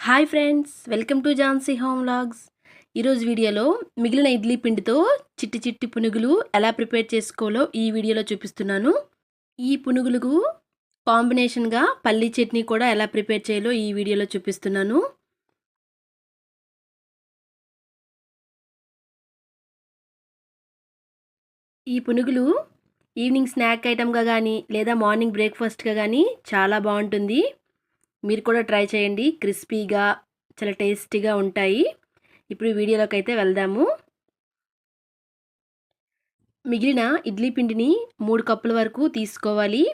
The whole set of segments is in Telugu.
Hi friends welcome to Jhansi home vlogs ఈరోజు వీడియోలో మిగిలిన ఇడ్లీ పిండితో చిట్టి చిట్టి పునుగులు ఎలా ప్రిపేర్ చేసుకోవాలో ఈ వీడియోలో చూపిస్తున్నాను. ఈ పునుగులకు కాంబినేషన్గా పల్లీ చట్నీ కూడా ఎలా ప్రిపేర్ చేయాలో ఈ వీడియోలో చూపిస్తున్నాను. ఈ పునుగులు ఈవినింగ్ స్నాక్ ఐటమ్గా కానీ లేదా మార్నింగ్ బ్రేక్ఫాస్ట్గా కానీ చాలా బాగుంటుంది. మీరు కూడా ట్రై చేయండి. క్రిస్పీగా చాలా టేస్టీగా ఉంటాయి. ఇప్పుడు వీడియోలోకి అయితే వెళ్దాము. మిగిలిన ఇడ్లీ పిండిని మూడు కప్పుల వరకు తీసుకోవాలి.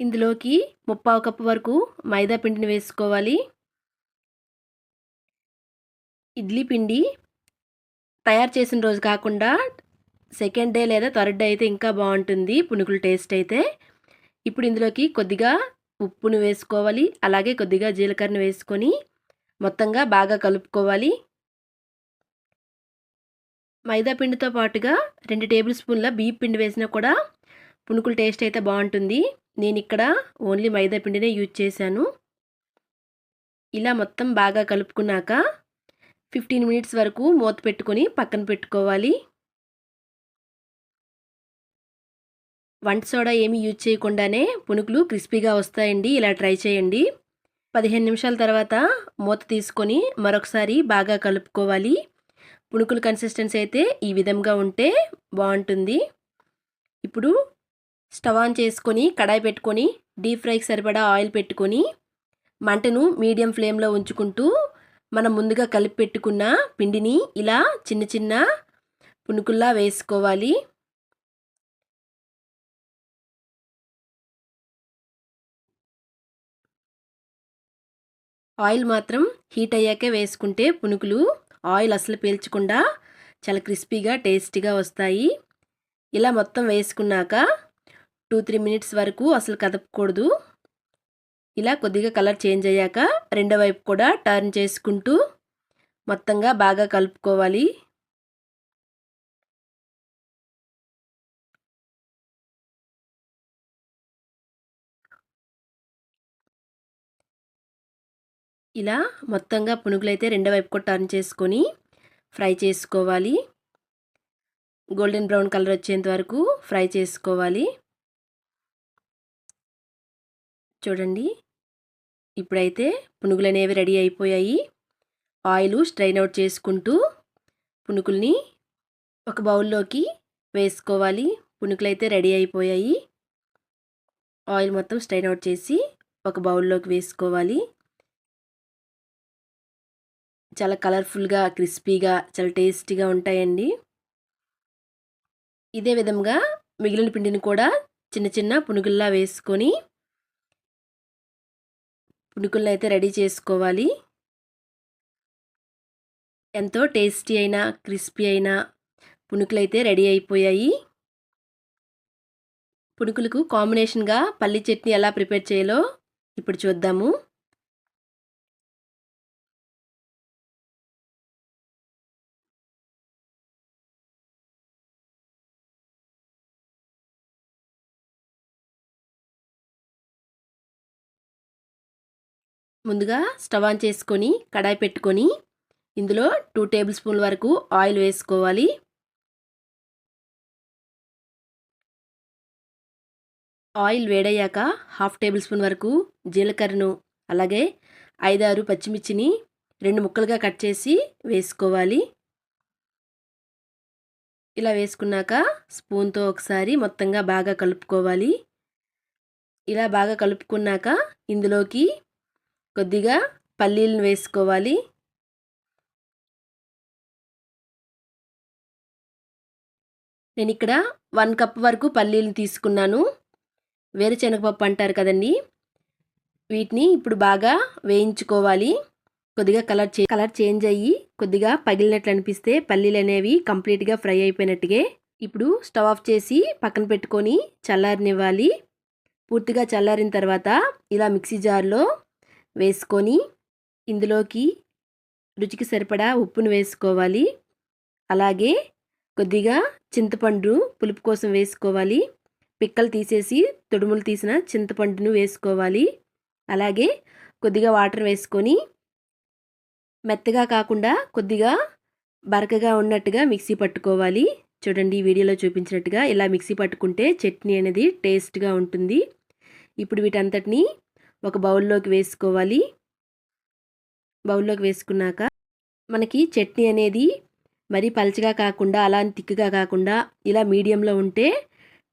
ఇందులోకి ముప్పావు కప్పు వరకు మైదా పిండిని వేసుకోవాలి. ఇడ్లీ పిండి తయారు చేసిన రోజు కాకుండా సెకండ్ డే లేదా థర్డ్ డే అయితే ఇంకా బాగుంటుంది. పునుగుల టేస్ట్ అయితే. ఇప్పుడు ఇందులోకి కొద్దిగా ఉప్పును వేసుకోవాలి. అలాగే కొద్దిగా జీలకర్రను వేసుకొని మొత్తంగా బాగా కలుపుకోవాలి. మైదా పిండితో పాటుగా రెండు టేబుల్ స్పూన్ల బియ్య పిండి వేసినా కూడా పునుకుల టేస్ట్ అయితే బాగుంటుంది. నేను ఇక్కడ ఓన్లీ మైదా పిండినే యూజ్ చేశాను. ఇలా మొత్తం బాగా కలుపుకున్నాక ఫిఫ్టీన్ మినిట్స్ వరకు మూత పెట్టుకొని పక్కన పెట్టుకోవాలి. వంట సోడా ఏమీ యూజ్ చేయకుండానే పునుకులు క్రిస్పీగా వస్తాయండి. ఇలా ట్రై చేయండి. పదిహేను నిమిషాల తర్వాత మూత తీసుకొని మరొకసారి బాగా కలుపుకోవాలి. పునుకుల కన్సిస్టెన్సీ అయితే ఈ విధంగా ఉంటే బాగుంటుంది. ఇప్పుడు స్టవ్ ఆన్ చేసుకొని కడాయి పెట్టుకొని డీప్ ఫ్రైకి సరిపడా ఆయిల్ పెట్టుకొని మంటను మీడియం ఫ్లేమ్లో ఉంచుకుంటూ మనం ముందుగా కలిపి పెట్టుకున్న పిండిని ఇలా చిన్న చిన్న పునుకుల్లా వేసుకోవాలి. ఆయిల్ మాత్రం హీట్ అయ్యాకే వేసుకుంటే పునుకులు ఆయిల్ అసలు పీల్చకుండా చాలా క్రిస్పీగా టేస్టీగా వస్తాయి. ఇలా మొత్తం వేసుకున్నాక టూ త్రీ మినిట్స్ వరకు అసలు కదపకూడదు. ఇలా కొద్దిగా కలర్ చేంజ్ అయ్యాక రెండో వైపు కూడా టర్న్ చేసుకుంటూ మొత్తంగా బాగా కలుపుకోవాలి. ఇలా మొత్తంగా పునుగులైతే రెండో వైపు కూడా టర్న్ చేసుకొని ఫ్రై చేసుకోవాలి. గోల్డెన్ బ్రౌన్ కలర్ వచ్చేంత వరకు ఫ్రై చేసుకోవాలి. చూడండి. ఇప్పుడైతే పునుగులు అనేవి రెడీ అయిపోయాయి. ఆయిల్ స్ట్రైన్ అవుట్ చేసుకుంటూ పునుకుల్ని ఒక బౌల్లోకి వేసుకోవాలి. పునుకులు అయితే రెడీ అయిపోయాయి. ఆయిల్ మొత్తం స్ట్రైన్ అవుట్ చేసి ఒక బౌల్లోకి వేసుకోవాలి. చాలా కలర్ఫుల్గా క్రిస్పీగా చాలా టేస్టీగా ఉంటాయండి. ఇదే విధంగా మిగిలిన పిండిని కూడా చిన్న చిన్న పునుగుల్లా వేసుకొని పునుకులను అయితే రెడీ చేసుకోవాలి. ఎంతో టేస్టీ అయినా క్రిస్పీ అయినా పునుకులు అయితే రెడీ అయిపోయాయి. పునుకులకు కాంబినేషన్గా పల్లి చట్నీ ఎలా ప్రిపేర్ చేయాలో ఇప్పుడు చూద్దాము. ముందుగా స్టవ్ ఆన్ చేసుకొని కడాయి పెట్టుకొని ఇందులో టూ టేబుల్ స్పూన్ల వరకు ఆయిల్ వేసుకోవాలి. ఆయిల్ వేడయ్యాక హాఫ్ టేబుల్ స్పూన్ వరకు జీలకర్రను అలాగే ఐదారు పచ్చిమిర్చిని రెండు ముక్కలుగా కట్ చేసి వేసుకోవాలి. ఇలా వేసుకున్నాక స్పూన్తో ఒకసారి మొత్తంగా బాగా కలుపుకోవాలి. ఇలా బాగా కలుపుకున్నాక ఇందులోకి కొద్దిగా పల్లీలను వేసుకోవాలి. నేను ఇక్కడ వన్ కప్ వరకు పల్లీలను తీసుకున్నాను. వేరుశనగపప్పు అంటారు కదండి. వీటిని ఇప్పుడు బాగా వేయించుకోవాలి. కొద్దిగా కలర్ చే కలర్ చేంజ్ అయ్యి కొద్దిగా పగిలినట్లు అనిపిస్తే పల్లీలు అనేవి కంప్లీట్గా ఫ్రై అయిపోయినట్టుగా ఇప్పుడు స్టవ్ ఆఫ్ చేసి పక్కన పెట్టుకొని చల్లారనివ్వాలి. పూర్తిగా చల్లారిన తర్వాత ఇలా మిక్సీ జార్లో వేసుకొని ఇందులోకి రుచికి సరిపడా ఉప్పును వేసుకోవాలి. అలాగే కొద్దిగా చింతపండు పులుపు కోసం వేసుకోవాలి. పిక్కలు తీసేసి తొడుములు తీసిన చింతపండును వేసుకోవాలి. అలాగే కొద్దిగా వాటర్ వేసుకొని మెత్తగా కాకుండా కొద్దిగా బరకగా ఉన్నట్టుగా మిక్సీ పట్టుకోవాలి. చూడండి ఈ వీడియోలో చూపించినట్టుగా ఇలా మిక్సీ పట్టుకుంటే చట్నీ అనేది టేస్ట్గా ఉంటుంది. ఇప్పుడు వీటంతటిని ఒక బౌల్లోకి వేసుకోవాలి. బౌల్లోకి వేసుకున్నాక మనకి చట్నీ అనేది మరీ పలచగా కాకుండా అలా తిక్కుగా కాకుండా ఇలా మీడియంలో ఉంటే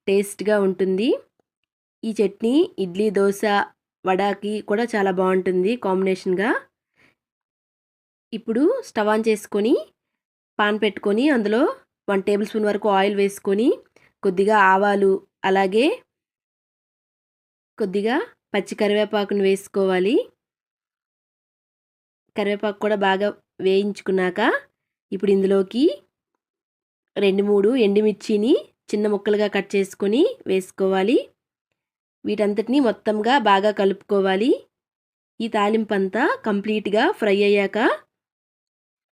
టేస్ట్గా ఉంటుంది. ఈ చట్నీ ఇడ్లీ దోశ వడాకి కూడా చాలా బాగుంటుంది కాంబినేషన్గా. ఇప్పుడు స్టవ్ ఆన్ చేసుకొని పాన్ పెట్టుకొని అందులో వన్ టేబుల్ స్పూన్ వరకు ఆయిల్ వేసుకొని కొద్దిగా ఆవాలు అలాగే కొద్దిగా పచ్చి కరివేపాకును వేసుకోవాలి. కరివేపాకు కూడా బాగా వేయించుకున్నాక ఇప్పుడు ఇందులోకి రెండు మూడు ఎండుమిర్చిని చిన్న ముక్కలుగా కట్ చేసుకొని వేసుకోవాలి. వీటంతటిని మొత్తంగా బాగా కలుపుకోవాలి. ఈ తాలింపు అంతా కంప్లీట్గా ఫ్రై అయ్యాక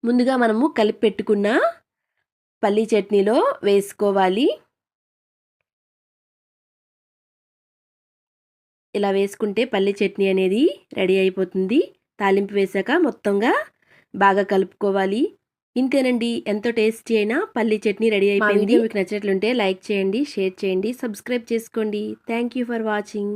ముందుగా మనము కలిపి పెట్టుకున్న పల్లీ చట్నీలో వేసుకోవాలి. ఇలా వేసుకుంటే పల్లి చట్నీ అనేది రెడీ అయిపోతుంది. తాలింపు వేసాక మొత్తంగా బాగా కలుపుకోవాలి. ఇంతేనండి. ఎంతో టేస్టీ అయినా పల్లి చట్నీ రెడీ అయిపోయింది. మీకు నచ్చినట్లుంటే లైక్ చేయండి షేర్ చేయండి సబ్స్క్రైబ్ చేసుకోండి. Thank you for watching.